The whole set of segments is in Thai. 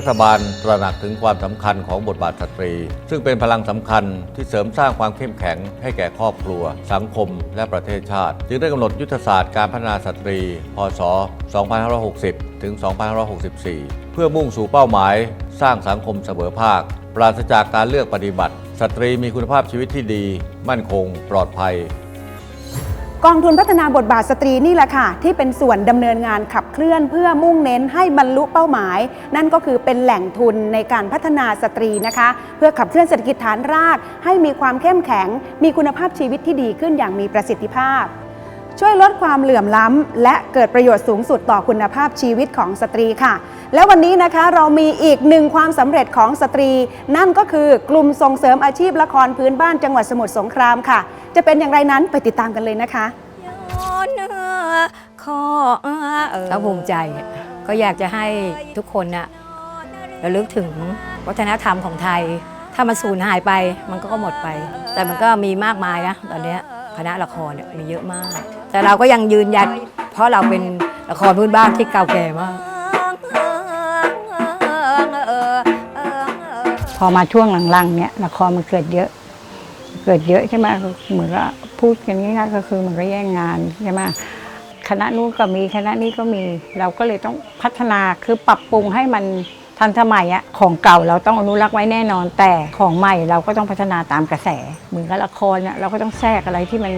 ัฐบาลตระหนักถึงความสำคัญของบทบาทสตรี ซึ่งเป็นพลังสำคัญที่เสริมสร้างความเข้มแข็งให้แก่ครอบครัว สังคม และประเทศชาติ จึงได้กำหนดยุทธศาสตร์การพัฒนาสตรี พศ 2560 ถึง 2564 เพื่อมุ่งสู่เป้าหมาย สร้างสังคมเสมอภาค ปราศจากการเลือกปฏิบัติ สตรีมีคุณภาพชีวิตที่ดี มั่นคง ปลอดภัย กองทุนพัฒนาบทบาทสตรีนี่แหละค่ะ ที่เป็นส่วนดำเนินงานขับเคลื่อนเพื่อมุ่งเน้นให้บรรลุเป้าหมาย นั่นก็คือเป็นแหล่งทุนในการพัฒนาสตรีนะคะ เพื่อขับเคลื่อนเศรษฐกิจฐานราก ให้มีความเข้มแข็ง มีคุณภาพชีวิตที่ดีขึ้นอย่างมีประสิทธิภาพ ช่วยลดความเหลื่อมล้ำ และเกิดประโยชน์สูงสุดต่อคุณภาพชีวิตของสตรีค่ะ และวันนี้นะคะเรามีอีกหนึ่งความสำเร็จของสตรี นั่นก็คือกลุ่มส่งเสริมอาชีพละครพื้นบ้านจังหวัดสมุทรสงครามค่ะ จะเป็นอย่างไรนั้นไปติดตามกันเลยนะคะย้อนเนื้อขอเออก็ภูมิใจก็อยากจะให้ทุกคนน่ะระลึกถึงวัฒนธรรมของไทย ถ้ามันสูญหายไปมันก็หมดไป แต่มันก็มีมากมายนะตอนนี้ คณะละครเนี่ยมีเยอะมาก แต่เราก็ยังยืนยันเพราะเราเป็นละครพื้นบ้านที่เก่าแก่มาก พอมาช่วงหลังๆเนี่ยละครมันเกิดเยอะ เกิดเยอะใช่ไหมเหมือนก็พูดกันง่ายๆก็คือมันก็แย่งงานใช่ไหมคณะนู้นก็มีคณะนี้ก็มี เราก็เลยต้องพัฒนาคือปรับปรุงให้มัน ทันสมัยอะของเก่าเราต้องอนุรักษ์ไว้แน่นอน แต่ของใหม่เราก็ต้องพัฒนาตามกระแส เหมือนกับละครเนี่ยเราก็ต้องแทรกอะไรที่มัน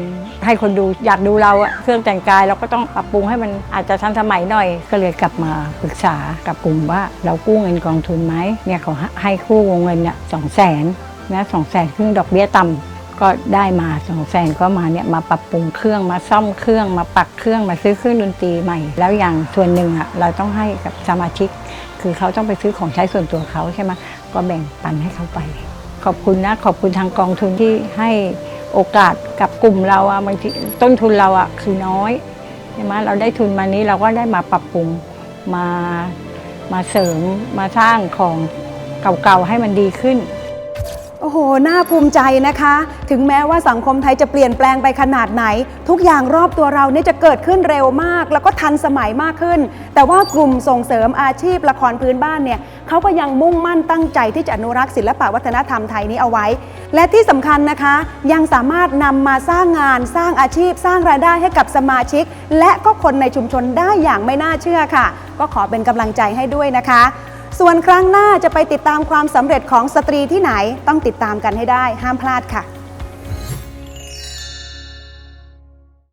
ให้คนดูอยากดูเราอะเครื่องแต่งกายเราก็ต้องปรับปรุงให้มันอาจจะทันสมัยหน่อย ก็เลยกลับมาปรึกษากับกลุ่มว่าเรากู้เงินกองทุนไหมเนี่ยเขาให้กู้วงเงินเนี่ยสองแสนนะสองแสนครึ่งดอกเบี้ยต่ำก็ได้มาสองแสนก็มาเนี่ยมาปรับปรุงเครื่องมาซ่อมเครื่องมาปักเครื่องมาซื้อเครื่องดนตรีใหม่ แล้วอย่างส่วนหนึ่งอะเราต้องให้กับสมาชิก คือเขาต้องไปซื้อของใช้ส่วนตัวเขาใช่ไหมก็แบ่งปันให้เขาไป ขอบคุณนะขอบคุณทางกองทุนที่ให้โอกาสกับกลุ่มเราอะบางทีต้นทุนเราอะคือน้อยใช่ไหมเราได้ทุนมานี้เราก็ได้มาปรับปรุงมามาเสริมมาสร้างของเก่าๆให้มันดีขึ้น โอ้โห น่าภูมิใจนะคะ ถึงแม้ว่าสังคมไทยจะเปลี่ยนแปลงไปขนาดไหน ทุกอย่างรอบตัวเราเนี่ยจะเกิดขึ้นเร็วมาก แล้วก็ทันสมัยมากขึ้น แต่ว่ากลุ่มส่งเสริมอาชีพละครพื้นบ้านเนี่ยเขาก็ยังมุ่งมั่นตั้งใจที่จะอนุรักษ์ศิลปวัฒนธรรมไทยนี้เอาไว้ และที่สำคัญนะคะ ยังสามารถนำมาสร้างงาน สร้างอาชีพ สร้างรายได้ให้กับสมาชิก และก็คนในชุมชนได้อย่างไม่น่าเชื่อค่ะ ก็ขอเป็นกำลังใจให้ด้วยนะคะ ส่วนครั้งหน้าจะไปติดตามความสำเร็จของสตรีที่ไหนต้องติดตามกันให้ได้ห้ามพลาดค่ะ